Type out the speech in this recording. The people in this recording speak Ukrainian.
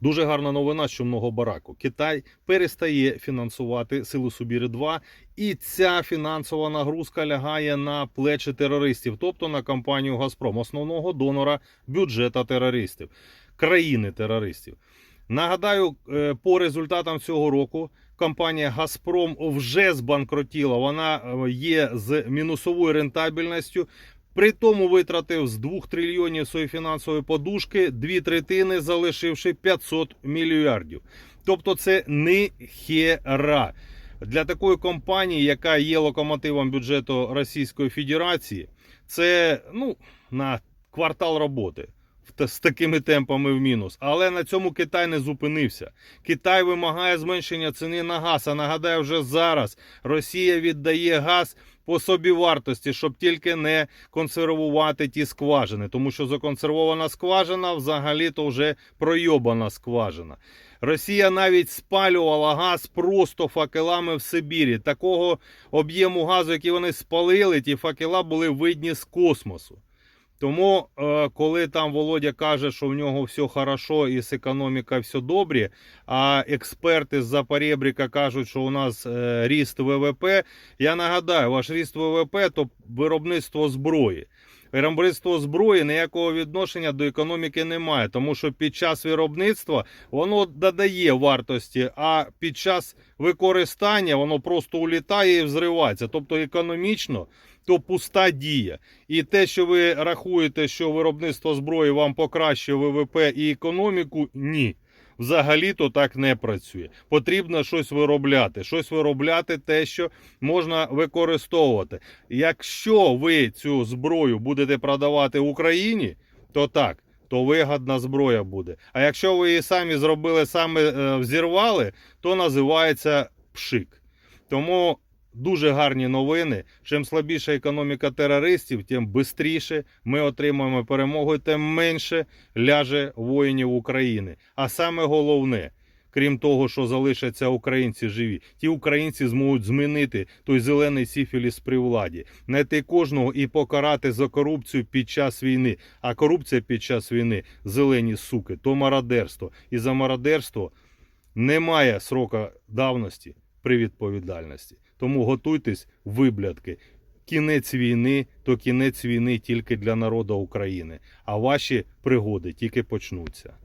Дуже гарна новина, що много бараку. Китай перестає фінансувати силу Субіри 2 і ця фінансова нагрузка лягає на плечі терористів, тобто на компанію Газпром, основного донора бюджета терористів, країни терористів. Нагадаю, е, по результатам цього року компанія Газпром вже збанкротіла. Вона е, є з мінусовою рентабельністю. При тому витратив з 2 трильйонів своєї фінансової подушки дві третини, залишивши 500 мільярдів. Тобто, це не хера. Для такої компанії, яка є локомотивом бюджету Російської Федерації, це ну, на квартал роботи з такими темпами в мінус. Але на цьому Китай не зупинився. Китай вимагає зменшення ціни на газ. А нагадаю, вже зараз Росія віддає газ по собі вартості, щоб тільки не консервувати ті скважини, тому що законсервована скважина взагалі то вже пройобана скважина. Росія навіть спалювала газ просто факелами в Сибірі. Такого об'єму газу, який вони спалили, ті факела були видні з космосу. Тому, е, коли там Володя каже, що в нього все хорошо і з економіка все добре, а експерти з Запорєбріка кажуть, що у нас е, ріст ВВП, я нагадаю, ваш ріст ВВП то виробництво зброї. Виробництво зброї ніякого відношення до економіки немає, тому що під час виробництва воно додає вартості, а під час використання воно просто улітає і взривається. Тобто економічно то пуста дія. І те, що ви рахуєте, що виробництво зброї вам покращує ВВП і економіку, ні. Взагалі-то так не працює. Потрібно щось виробляти. Щось виробляти те, що можна використовувати. Якщо ви цю зброю будете продавати Україні, то так, то вигадна зброя буде. А якщо ви її самі зробили, саме е, взірвали, то називається пшик. Тому дуже гарні новини. Чим слабіша економіка терористів, тим швидше ми отримаємо перемогу, тим менше ляже воїнів України. А саме головне. Крім того, що залишаться українці живі, ті українці зможуть змінити той зелений сіфіліс при владі, знайти кожного і покарати за корупцію під час війни. А корупція під час війни зелені суки, то мародерство. І за мародерство немає срока давності при відповідальності. Тому готуйтесь, виблядки. Кінець війни то кінець війни тільки для народу України, а ваші пригоди тільки почнуться.